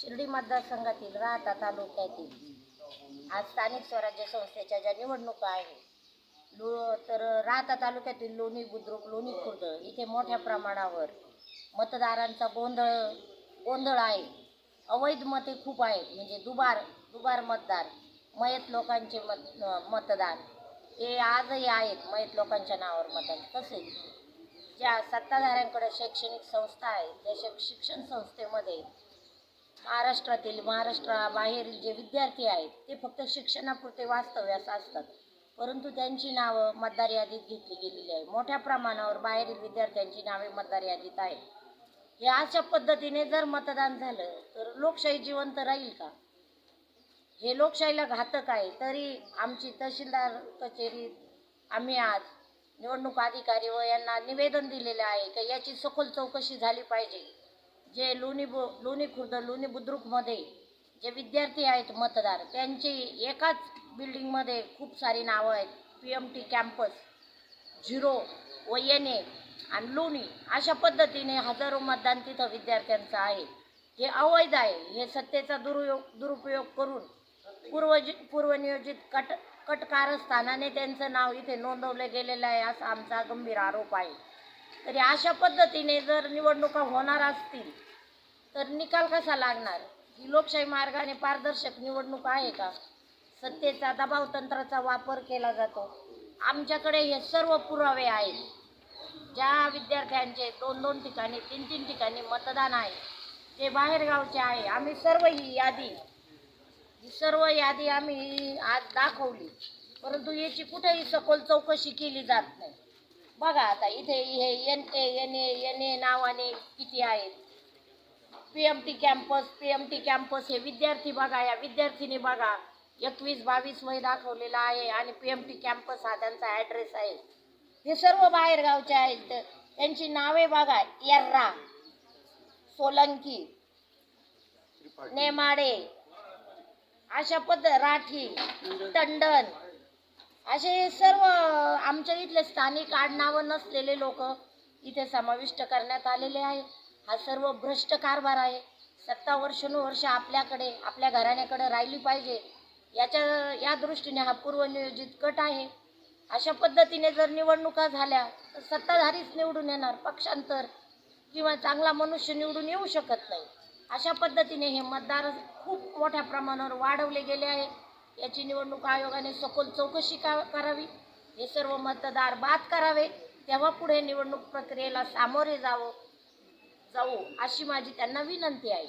शिर्डी मतदारसंघातील राहता तालुक्यातील आज स्थानिक स्वराज्य संस्थेच्या ज्या निवडणुका आहेत लो तर राहता तालुक्यातील लोणी बुद्रुक लोणी खुर्द इथे मोठ्या प्रमाणावर मतदारांचा गोंधळ गोंधळ आहे. अवैध मते खूप आहेत म्हणजे दुबार दुबार मतदार मयत लोकांचे मत मतदान हे आजही आहेत मयत लोकांच्या नावावर मतदान. तसेच ज्या सत्ताधाऱ्यांकडे शैक्षणिक संस्था आहेत त्या शिक्षण संस्थेमध्ये महाराष्ट्रातील महाराष्ट्राबाहेरील जे विद्यार्थी आहेत ते फक्त शिक्षणापुरते वास्तव्यास असतात. परंतु त्यांची नावं मतदार यादीत घेतली गेलेली आहे मोठ्या प्रमाणावर बाहेरील विद्यार्थ्यांची नावे मतदार यादीत आहेत. हे अशा पद्धतीने जर मतदान झालं तर लोकशाही जिवंत राहील का? हे लोकशाहीला घातक आहे तरी आमची तहसीलदार कचेरीत आम्ही आज निवडणूक अधिकारी व यांना निवेदन दिलेले आहे की याची सखोल चौकशी झाली पाहिजे. जे लोणी बु लोणी खुर्द लोणी बुद्रुकमध्ये जे विद्यार्थी आहेत मतदार त्यांची एकाच बिल्डिंगमध्ये खूप सारी नावं आहेत. P M T campus zero व एन ए आणि लोणी. अशा पद्धतीने हजारो मतदान तिथं विद्यार्थ्यांचं आहे. हे अवैध आहे. हे सत्तेचा दुरुयोग दुरुपयोग करून पूर्वज पूर्वनियोजित कट कटकारस्थानाने त्यांचं नाव इथे नोंदवलं गेलेलं आहे असा आमचा गंभीर आरोप आहे. तरी अशा पद्धतीने जर निवडणुका होणार असतील तर निकाल कसा लागणार? ही लोकशाही मार्गाने पारदर्शक निवडणूक आहे का? सत्तेचा दबाव तंत्राचा वापर केला जातो. आमच्याकडे हे सर्व पुरावे आहेत. ज्या विद्यार्थ्यांचे दोन दोन ठिकाणी तीन तीन ठिकाणी मतदान आहे ते बाहेरगावचे आहे. आम्ही सर्व ही यादी ही सर्व यादी आम्ही आज दाखवली. परंतु याची कुठेही सखोल चौकशी केली जात नाही. बघा आता इथे हे N A N A N A नावाने किती आहेत? P M T campus P M T campus हे विद्यार्थी बघा या विद्यार्थिनी बघा एकवीस बावीस वय दाखवलेला आहे आणि पी एम टी कॅम्पस हा त्यांचा ॲड्रेस आहे. हे सर्व बाहेरगावचे आहेत. तर त्यांची नावे बघा यर्रा सोलंकी नेमाडे अशा पद्ध राठी टंडन असे सर्व आमच्या इथले स्थानिक आडनावं नसलेले लोक इथे समाविष्ट करण्यात आलेले आहे हा सर्व भ्रष्ट कारभार आहे. सत्ता वर्षानुवर्ष आपल्याकडे आपल्या घराण्याकडे राहिली पाहिजे. याच्या या दृष्टीने हा पूर्वनियोजित कट आहे. अशा पद्धतीने जर निवडणुका झाल्या तर सत्ताधारीच निवडून येणार पक्षांतर किंवा चांगला मनुष्य निवडून येऊ शकत नाही. अशा पद्धतीने हे मतदार खूप मोठ्या प्रमाणावर वाढवले गेले आहे. याची निवडणूक आयोगाने सखोल चौकशी का करावी. हे सर्व मतदार बाद करावे. तेव्हा पुढे निवडणूक प्रक्रियेला सामोरे जावं जाऊ अशी माझी त्यांना विनंती आहे.